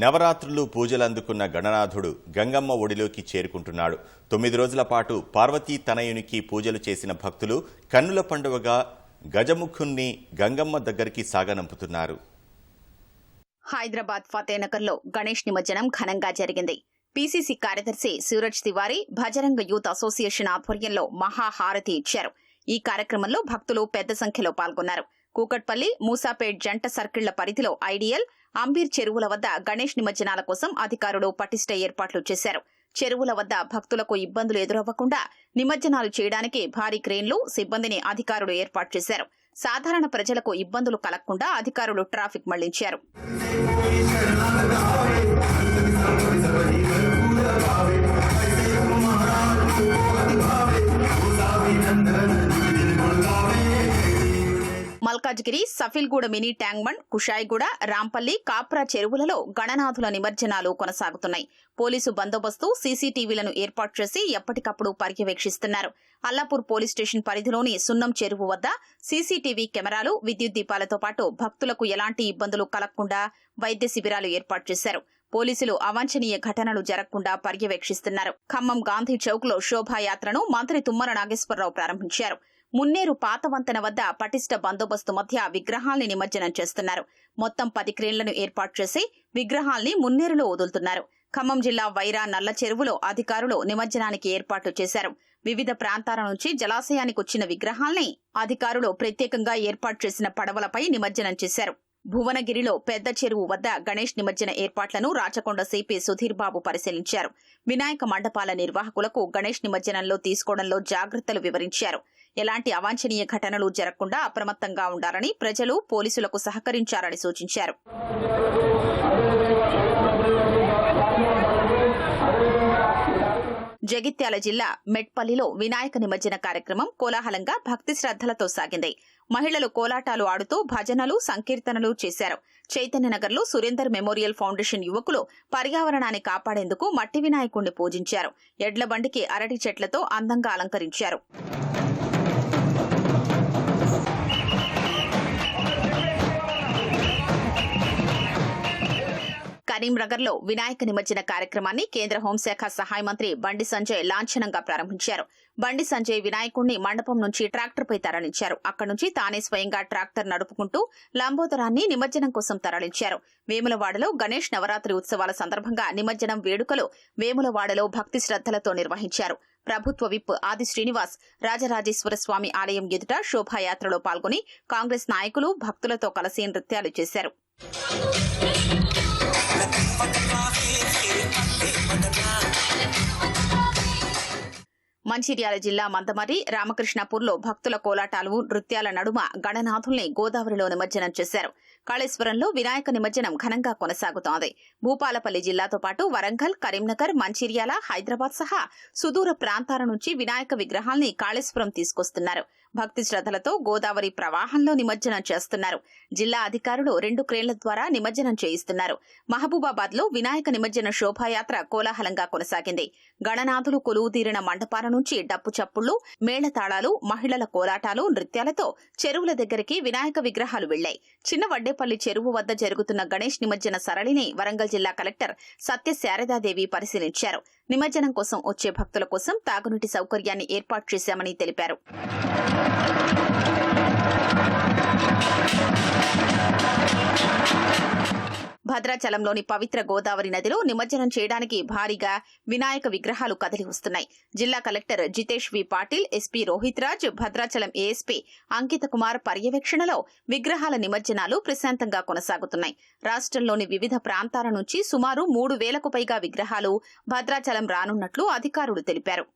నవరాత్రులు పూజలు అందుకున్న గణనాథుడు గంగమ్మ ఒడిలోకి చేరుకుంటున్నాడు. తొమ్మిది రోజుల పాటు పార్వతీ తనయునికి పూజలు చేసిన భక్తులు కన్నుల పండువగా గజముఖుణ్ణి గంగమ్మ దగ్గరికి సాగనంపుతున్నారు. హైదరాబాద్ ఫతేనగర్లో గణేష్ నిమజ్జనం ఘనంగా జరిగింది. పీసీసీ కార్యదర్శి సూరజ్ తివారీ భజరంగ యూత్ అసోసియేషన్ ఆధ్వర్యంలో మహాహారతి ఇచ్చారు. ఈ కార్యక్రమంలో భక్తులు పెద్ద సంఖ్యలో పాల్గొన్నారు. కూకట్పల్లి మూసాపేట్ జంట సర్కిళ్ళ పరిధిలో ఐడియల్ అంబీర్ చెరువుల వద్ద గణేష్ నిమజ్జనాల కోసం అధికారులు పటిష్ట ఏర్పాట్లు చేశారు. చెరువుల వద్ద భక్తులకు ఇబ్బందులు ఎదురవ్వకుండా నిమజ్జనాలు చేయడానికి భారీ క్రేన్లు సిబ్బందిని అధికారులు ఏర్పాటు చేశారు. సాధారణ ప్రజలకు ఇబ్బందులు కలగకుండా అధికారులు traffic మళ్ళించారు. Malkajgiri Safilguda mini tank bund Kushaiguda Rampally Kapra చెరువులలో గణనాథుల నిమజ్జనాలు కొనసాగుతున్నాయి. పోలీసు బందోబస్తు సీసీటీవీలను ఏర్పాటు చేసి ఎప్పటికప్పుడు పర్యవేక్షిస్తున్నారు. అల్లాపూర్ పోలీస్ స్టేషన్ పరిధిలోని సున్నం చెరువు వద్ద సీసీటీవీ కెమెరాలు విద్యుత్ దీపాలతో పాటు భక్తులకు ఎలాంటి ఇబ్బందులు కలగకుండా వైద్య శిబిరాలు ఏర్పాటు చేశారు. పోలీసులు అవాంఛనీయ ఘటనలు జరగకుండా పర్యవేక్షిస్తున్నారు. ఖమ్మం గాంధీ చౌక్లో శోభాయాత్రను మంత్రి తుమ్మల నాగేశ్వరరావు ప్రారంభించారు. మున్నేరు పాత వంతెన వద్ద పటిష్ట బందోబస్తు మధ్య విగ్రహాల్ని నిమజ్జనం చేస్తున్నారు. మొత్తం పది క్రేన్లను ఏర్పాటు చేసి విగ్రహాల్ని మున్నేరులో వదులుతున్నారు. ఖమ్మం జిల్లా వైరా నల్ల చెరువులో అధికారులు నిమజ్జనానికి ఏర్పాట్లు చేశారు. వివిధ ప్రాంతాల నుంచి జలాశయానికి వచ్చిన విగ్రహాల్ని అధికారులు ప్రత్యేకంగా ఏర్పాటు చేసిన పడవలపై నిమజ్జనం చేశారు. భువనగిరిలో పెద్ద చెరువు వద్ద గణేష్ నిమజ్జన ఏర్పాట్లను రాచకొండ సిపి సుధీర్ బాబు పరిశీలించారు. వినాయక మండపాల నిర్వాహకులకు గణేష్ నిమజ్జనంలో తీసుకోవడంలో జాగ్రత్తలు వివరించారు. ఎలాంటి అవాంఛనీయ ఘటనలు జరగకుండా అప్రమత్తంగా ఉండాలని ప్రజలు పోలీసులకు సహకరించారని సూచించారు. జగిత్యాల జిల్లా మెట్పల్లిలో వినాయక నిమజ్జన కార్యక్రమం కోలాహలంగా భక్తి శ్రద్దలతో సాగింది. మహిళలు కోలాటాలు ఆడుతూ భజనలు సంకీర్తనలు చేశారు. చైతన్యనగర్లో సురేందర్ మెమోరియల్ ఫౌండేషన్ యువకులు పర్యావరణాన్ని కాపాడేందుకు మట్టి వినాయకుణ్ణి పూజించారు. ఎడ్ల బండికి అరటి చెట్లతో అందంగా అలంకరించారు. కరీంనగర్లో వినాయక నిమజ్జన కార్యక్రమాన్ని కేంద్ర హోంశాఖ సహాయ మంత్రి బండి సంజయ్ లాంఛనంగా ప్రారంభించారు. బండి సంజయ్ వినాయకుణ్ణి మండపం నుంచి ట్రాక్టర్పై తరలించారు. అక్కడి నుంచి తానే స్వయంగా ట్రాక్టర్ నడుపుకుంటూ లంబోదరాన్ని నిమజ్జనం కోసం తరలించారు. వేములవాడలో గణేష్ నవరాత్రి ఉత్సవాల సందర్భంగా నిమజ్జనం వేడుకలు వేములవాడలో భక్తి శ్రద్దలతో నిర్వహించారు. ప్రభుత్వ విప్ ఆది శ్రీనివాస్ రాజరాజేశ్వర స్వామి ఆలయం ఎదుట శోభాయాత్రలో పాల్గొని కాంగ్రెస్ నాయకులు భక్తులతో కలిసి నృత్యాలు చేశారు. మంచిర్యాల జిల్లా మందమర్రి రామకృష్ణాపూర్లో భక్తుల కోలాటాలు నృత్యాల నడుమ గణనాథుల్ని గోదావరిలో నిమజ్జనం చేశారు. కాళేశ్వరంలో వినాయక నిమజ్జనం ఘనంగా కొనసాగుతోంది. భూపాలపల్లి జిల్లాతో పాటు వరంగల్ కరీంనగర్ మంచిర్యాల హైదరాబాద్ సహా సుదూర ప్రాంతాల నుంచి వినాయక విగ్రహాల్ని కాళేశ్వరం తీసుకొస్తున్నారు. భక్తి శ్రద్ధలతో గోదావరి ప్రవాహంలో నిమజ్జనం చేస్తున్నారు. జిల్లా అధికారులు రెండు క్రేన్ల ద్వారా నిమజ్జనం చేయిస్తున్నారు. మహబూబాబాద్లో వినాయక నిమజ్జన శోభాయాత్ర కోలాహలంగా కొనసాగింది. గణనాథులు కొలువుదీరిన మండపాల నుంచి డప్పు చప్పుళ్ళు మేళతాళాలు మహిళల కోలాటాలు నృత్యాలతో చెరువుల దగ్గరికి వినాయక విగ్రహాలు వెళ్ళాయి చిన్న వడ్డేపల్లి చెరువు వద్ద జరుగుతున్న గణేష్ నిమజ్జన సరళిని వరంగల్ జిల్లా కలెక్టర్ సత్య శారదాదేవి పరిశీలించారు. నిమజ్జనం కోసం వచ్చే భక్తుల కోసం తాగునీటి సౌకర్యాన్ని ఏర్పాటు చేశామని తెలిపారు. భద్రాచలంలోని పవిత్ర గోదావరి నదిలో నిమజ్జనం చేయడానికి భారీగా వినాయక విగ్రహాలు కదిలి వస్తున్నాయి. జిల్లా collector Jitesh V. Patil SP Rohit Raj Bhadrachalam ASP Ankita Kumar పర్యవేక్షణలో విగ్రహాల నిమజ్జనాలు ప్రశాంతంగా కొనసాగుతున్నాయి. రాష్ట్రంలోని వివిధ ప్రాంతాల నుంచి సుమారు మూడు వేలకు పైగా విగ్రహాలు భద్రాచలం రానున్నట్లు అధికారులు తెలిపారు.